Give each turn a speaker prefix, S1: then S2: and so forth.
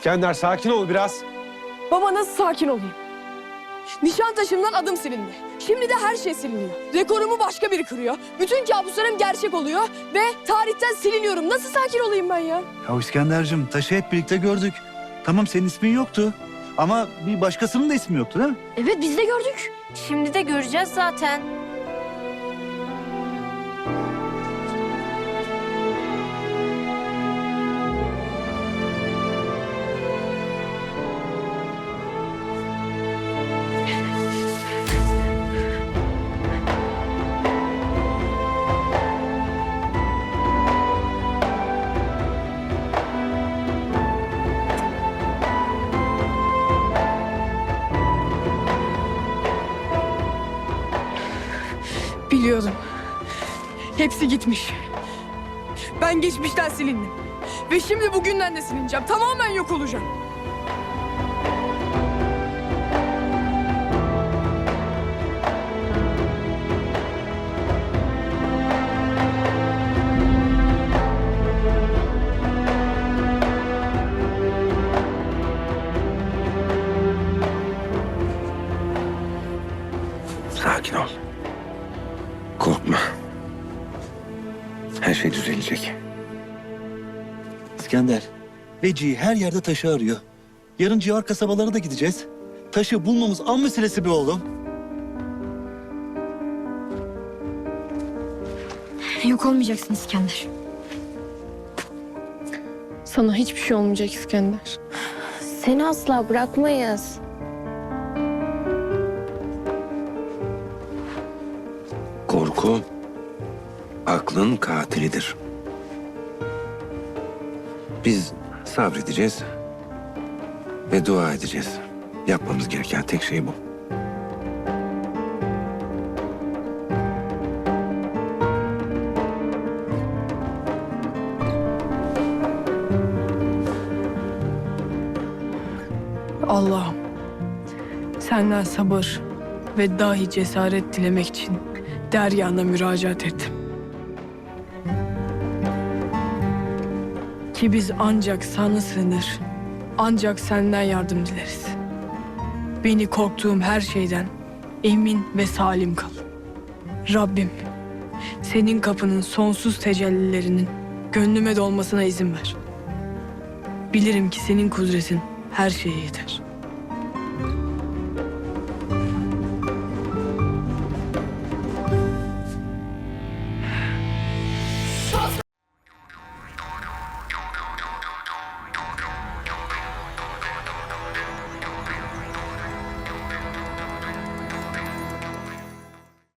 S1: İskender sakin ol biraz.
S2: Baba nasıl sakin olayım? Nişantaşımdan adım silindi. Şimdi de her şey siliniyor. Rekorumu başka biri kırıyor. Bütün kabuslarım gerçek oluyor ve tarihten siliniyorum. Nasıl sakin olayım ben ya?
S3: Ya İskender'cim taşı hep birlikte gördük. Tamam senin ismin yoktu. Ama bir başkasının da ismi yoktu değil mi?
S4: Evet biz de gördük. Şimdi de göreceğiz zaten.
S2: Biliyordum. Hepsi gitmiş. Ben geçmişten silindim. Ve şimdi bugünden de silineceğim. Tamamen yok olacağım.
S5: Sakin ol. Her şey düzelecek.
S3: İskender, Vecihi her yerde taşı arıyor. Yarın civar kasabalara da gideceğiz. Taşı bulmamız an meselesi be oğlum.
S4: Yok olmayacaksın İskender.
S6: Sana hiçbir şey olmayacak İskender.
S4: Seni asla bırakmayız.
S5: Korku aklın katilidir. Biz sabredeceğiz ve dua edeceğiz. Yapmamız gereken tek şey bu.
S2: Allah'ım senden sabır ve dahi cesaret dilemek için deryana müracaat ettim. Ki biz ancak sana sığınır, ancak senden yardım dileriz. Beni korktuğum her şeyden emin ve salim kal. Rabbim, senin kapının sonsuz tecellilerinin gönlüme dolmasına izin ver. Bilirim ki senin kudretin her şeye yeter.